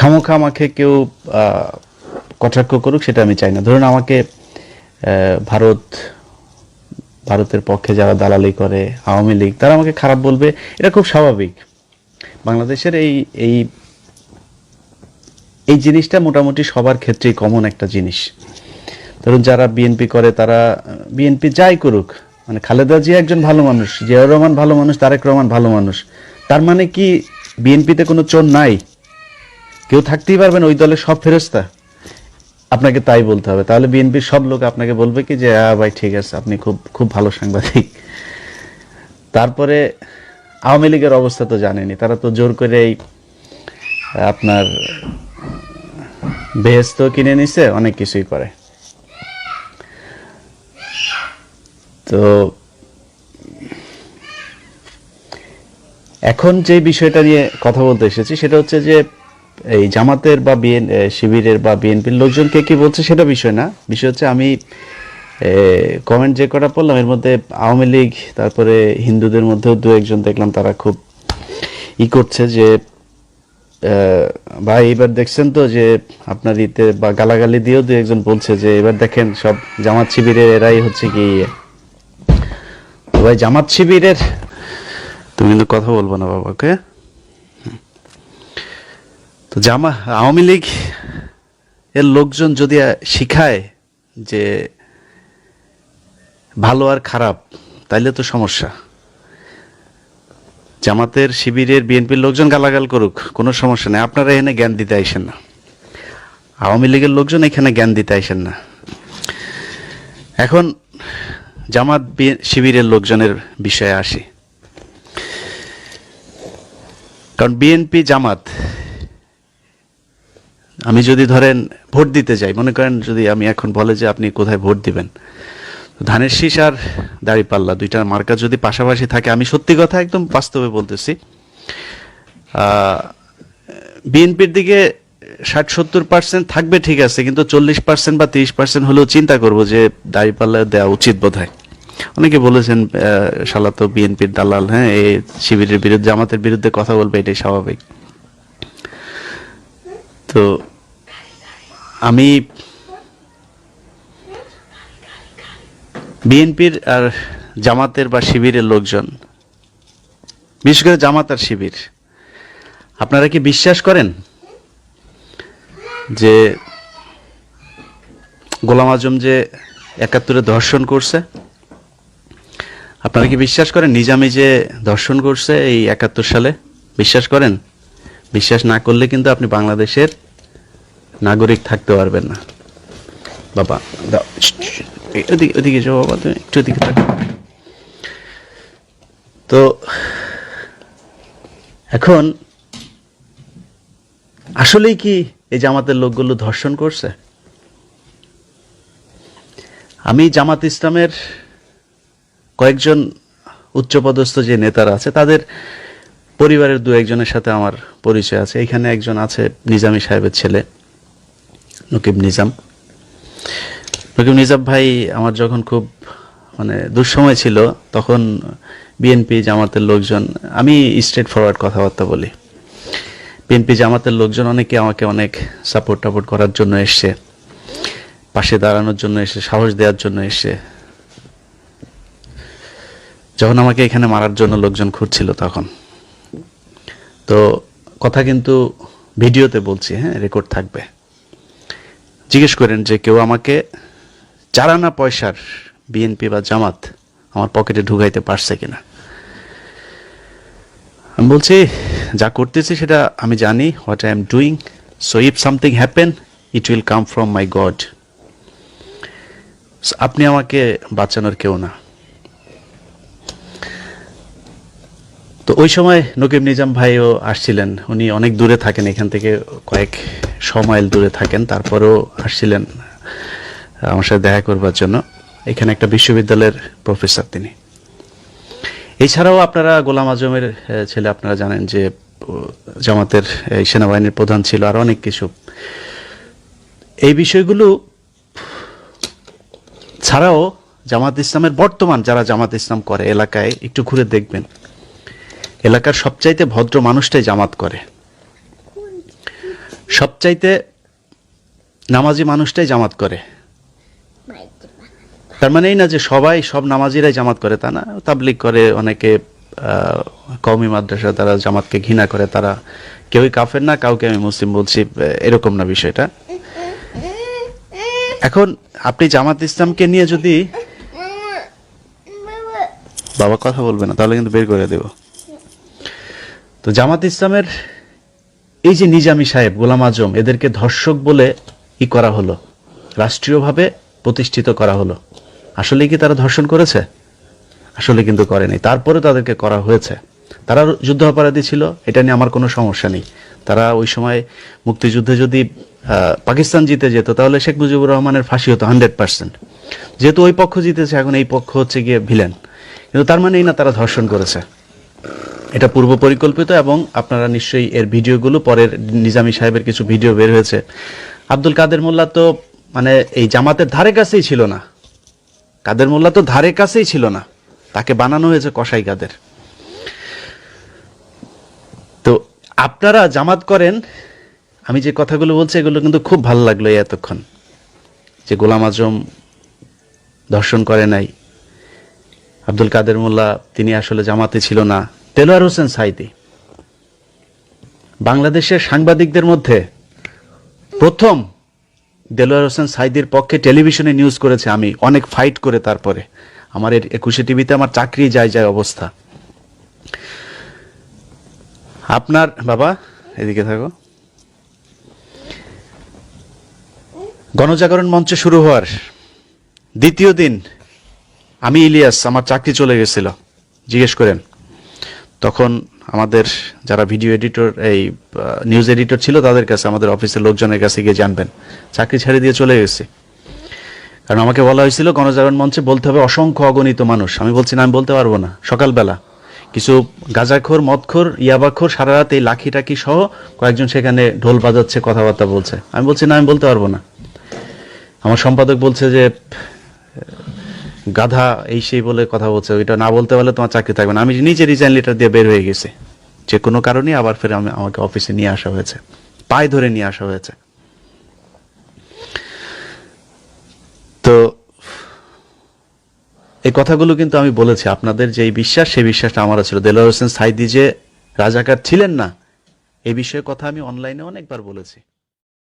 খামোখা আমাকে কেউ কটাক্ষ করুক, সেটা আমি চাই না। ধরুন আমাকে ভারত, ভারতের পক্ষে যারা দালালি করে, আওয়ামী লীগ, তারা আমাকে খারাপ বলবে, এটা খুব স্বাভাবিক। বাংলাদেশের এই এই এই জিনিসটা মোটামুটি সবার ক্ষেত্রেই কমন একটা জিনিস। ধরুন যারা বিএনপি করে, তারা বিএনপি যাই করুক মানে খালেদা জিয়া একজন ভালো মানুষ, জিয়াউর রহমান ভালো মানুষ, তারেক রহমান ভালো মানুষ, তার মানে কি বিএনপিতে কোনো চোর নাই? কেউ থাকতেই পারবেন ওই দলের সব ফেরস্তা আপনাকে তাই বলতে হবে। তাহলে বিএনপির সব লোক আপনাকে বলবে কি যে হ্যাঁ ভাই, ঠিক আছে, আপনি খুব খুব ভালো সাংবাদিক। তারপরে আওয়ামী লীগের অবস্থা তো জানেনি তারা তো জোর করে এই আপনার বেহেস্ত কিনে নিছে, অনেক কিছুই করে। তো এখন যে বিষয়টা নিয়ে কথা বলতে এসেছি, সেটা হচ্ছে যে এই জামাতের বা বিএন শিবিরের বা বিএনপির লোকজন কে বলছে সেটা বিষয় না বিষয় হচ্ছে আমি কমেন্ট যে কটা পড়লাম, এর মধ্যে আওয়ামী লীগ, তারপরে হিন্দুদের মধ্যেও দু একজন দেখলাম তারা খুব ই করছে যে ভাই এবার দেখছেন তো যে আপনার ইতে বা গালাগালি দিয়েও দু একজন বলছে যে এবার দেখেন সব জামাত শিবিরের এরাই হচ্ছে কি ইয়ে। ভাই জামাত শিবিরের, তুমি কিন্তু কথা বলব না বাবাকে তো জামা, আওয়ামী লীগ এর লোকজন যদি শিখায় যে ভালো আর খারাপ, তাইলে তো সমস্যা। জামাতের শিবিরের বিএনপির লোকজন গালাগাল করুক, কোনো সমস্যা নেই। আপনারা এখানে জ্ঞান দিতে আইসেন না। আওয়ামী লীগের লোকজন এখানে জ্ঞান দিতে আইসেন না। এখন জামাত শিবিরের লোকজনের বিষয়ে আসি। কারণ বিএনপি জামাত আমি যদি ধরেন ভোট দিতে যাই, মনে করেন যদি আমি এখন বলে যে আপনি কোথায় ভোট দিবেন ধানের শীষ আর দাঁড়িপাল্লা দুইটার মার্কা যদি পাশাপাশি থাকে, আমি সত্যি কথা একদম বাস্তবে বলতেছি বিএনপির দিকে ষাট সত্তর পার্সেন্ট থাকবে ঠিক আছে, কিন্তু চল্লিশ পার্সেন্ট বা তিরিশ পার্সেন্ট হলেও চিন্তা করব যে দাঁড়িপাল্লা দেওয়া উচিত বোধ হয় অনেকে বলেছেন শালা তো বিএনপির দালাল হ্যাঁ এই শিবিরের বিরুদ্ধে, জামাতের বিরুদ্ধে কথা বলবে, এটাই স্বাভাবিক। তো আমি বিএনপির আর জামাতের বা শিবিরের লোকজন, বিশেষ করে জামাত আর শিবির, আপনারা কি বিশ্বাস করেন যে গোলাম আজম যে একাত্তরে ধর্ষণ করছে? আপনারা কি বিশ্বাস করেন নিজামি যে ধর্ষণ করছে এই একাত্তর সালে? বিশ্বাস করেন? বিশ্বাস না করলে কিন্তু আপনি বাংলাদেশের নাগরিক থাকতে পারবেন না। বাবা যাও বাবা, তুমি একটু থাকো। তো, এখন আসলেই কি এই জামাতের লোকগুলো ধর্ষণ করছে? আমি জামাত ইসলামের কয়েকজন উচ্চপদস্থ যে নেতারা আছে, তাদের পরিবারের দু একজনের সাথে আমার পরিচয় আছে। এখানে একজন আছে নিজামী সাহেবের ছেলে। নকিব নিজাম। নকিব নিজাম ভাই আমার যখন খুব মানে দুঃসময় ছিল, তখন বিএনপি জামাতের লোকজন, আমি স্ট্রেট ফরওয়ার্ড কথাবার্তা বলি। বিএনপি জামাতের লোকজন অনেকে আমাকে অনেক সাপোর্ট টাপোর্ট করার জন্য এসছে, পাশে দাঁড়ানোর জন্য এসে সাহস দেওয়ার জন্য এসে যখন আমাকে এখানে মারার জন্য লোকজন খুঁজছিল তখন। তো কথা কিন্তু ভিডিওতে বলছি হ্যাঁ রেকর্ড থাকবে। জিজ্ঞেস করেন যে, কেউ আমাকে চারানা পয়সার বিএনপি বা জামাত আমার পকেটে ঢুকাইতে পারছে কিনা? আমি বলছি, যা করতেছি সেটা আমি জানি what I am doing so if something happen it will come from my God আপনি আমাকে বাঁচানোর কেউ না। তো ওই সময় নকিব নিজাম ভাইও আসছিলেন। উনি অনেক দূরে থাকেন, এখান থেকে কয়েক শ মাইল দূরে থাকেন, তারপরেও আসছিলেন আমার সাথে দেখা করবার জন্য। এখানে একটা বিশ্ববিদ্যালয়ের প্রফেসর তিনি। এছাড়াও আপনারা গোলাম আজমের ছেলে আপনারা জানেন যে জামাতের সেনাবাহিনীর প্রধান ছিল, আর অনেক কিছু। এই বিষয়গুলো ছাড়াও জামাত ইসলামের বর্তমান যারা জামাত ইসলাম করে এলাকায়, একটু ঘুরে দেখবেন। এলাকার সবচাইতে ভদ্র মানুষটাই জামাত করে। সবচাইতে নামাজি মানুষটাই জামাত করে। তার মানে এই না যে সবাই সব নামাজিরাই জামাত করে, তা না? তাবলিক করে, অনেকে কওমি মাদ্রাসা তারা জামাতকে ঘৃণা করে, তারা কেউই কাফের না, কাউকে আমি মুসলিম বলছি এরকম না বিষয়টা। এখন আপনি জামাত ইসলামকে নিয়ে যদি বাবা কথা বলবে না, তাহলে কিন্তু বের করে দেব। তো জামাত ইসলামের এই যে নিজামি সাহেব, গোলাম আজম, এদেরকে ধর্ষক বলে ই করা হলো, রাষ্ট্রীয়ভাবে প্রতিষ্ঠিত করা হলো, আসলে কি তারা ধর্ষণ করেছে? আসলে কিন্তু করেনি তারপরে তাদেরকে করা হয়েছে। তারা যুদ্ধ অপরাধী ছিল, এটা নিয়ে আমার কোনো সমস্যা নেই। তারা ওই সময় মুক্তিযুদ্ধে যদি পাকিস্তান জিতে যেত, তাহলে শেখ মুজিবুর রহমানের ফাঁসি হতো হান্ড্রেড পার্সেন্ট। যেহেতু ওই পক্ষ জিতেছে, এখন এই পক্ষ হচ্ছে গিয়ে ভিলেন। কিন্তু তার মানেই না তারা ধর্ষণ করেছে। এটা পূর্ব পরিকল্পিত এবং আপনারা নিশ্চয়ই এর ভিডিওগুলো পরের নিজামী সাহেবের কিছু ভিডিও বের হয়েছে। আব্দুল কাদের মোল্লা তো মানে এই জামাতের ধারে কাছেই ছিল না। কাদের মোল্লা তো ধারে কাছেই ছিল না। তাকে বানানো হয়েছে কসাই কাদের। তো আপনারা জামাত করেন, আমি যে কথাগুলো বলছি এগুলো কিন্তু খুব ভালো লাগল এতক্ষণ। যে গোলাম আজম ধর্ষণ করে নাই। আব্দুল কাদের মোল্লা, তিনি আসলে জামাতে ছিল না। তেলোয়ার হোসেন সাইদি। বাংলাদেশের সাংবাদিকদের মধ্যে প্রথম দেলোয়ার হোসেন সাইদির পক্ষে টেলিভিশনে নিউজ করেছে আমি। অনেক ফাইট করে তারপরে। আমার এর একুশে টিভিতে আমার চাকরি যায় যায় অবস্থা। আপনার বাবা, এদিকে থাকো। গণজাগরণ মঞ্চ শুরু হওয়ার দ্বিতীয় দিন আমি ইলিয়াস, আমার চাকরি চলে গেছিল। জিজ্ঞেস করেন তখন আমাদের যারা ভিডিও এডিটর এই নিউজ এডিটর ছিল, তাদের কাছে, আমাদের অফিসের লোকজনের কাছে গিয়ে জানবেন। চাকরি ছেড়ে দিয়ে চলে গেছি। কারণ আমাকে বলা হয়েছিল, গণজাগরণ মঞ্চে বলতে হবে অসংখ্য অগণিত মানুষ। আমি বলছি না, আমি বলতে পারব না। সকালবেলা কিছু গাঁজাখোর, মদখোর, ইয়াবাখোর, সারা রাত এই লাখি টাকি সহ কয়েকজন সেখানে ঢোল বাজাচ্ছে, কথাবার্তা বলছে। আমি বলছি, না, আমি বলতে পারব না। আমার সম্পাদক বলছে যে গাধা এই সেই বলে কথা বলছে, ওইটা না বলতে পারলে তোমার চাকরি থাকবে না। আমি নিজে রিজাইন লেটার দিয়ে বের হয়ে গেছি। যে কোনো কারণে আবার ফের আমি আমাকে অফিসে নিয়ে আসা হয়েছে। পায়ে ধরে নিয়ে আসা হয়েছে। তো এই কথাগুলো কিন্তু আমি বলেছি, আপনাদের যে এই বিশ্বাস, সেই বিশ্বাসটা আমারও ছিল। দেলোয়ার হোসেন সাইদি যে রাজাকার ছিলেন না, এই বিষয়ে কথা আমি অনলাইনে অনেকবার বলেছি।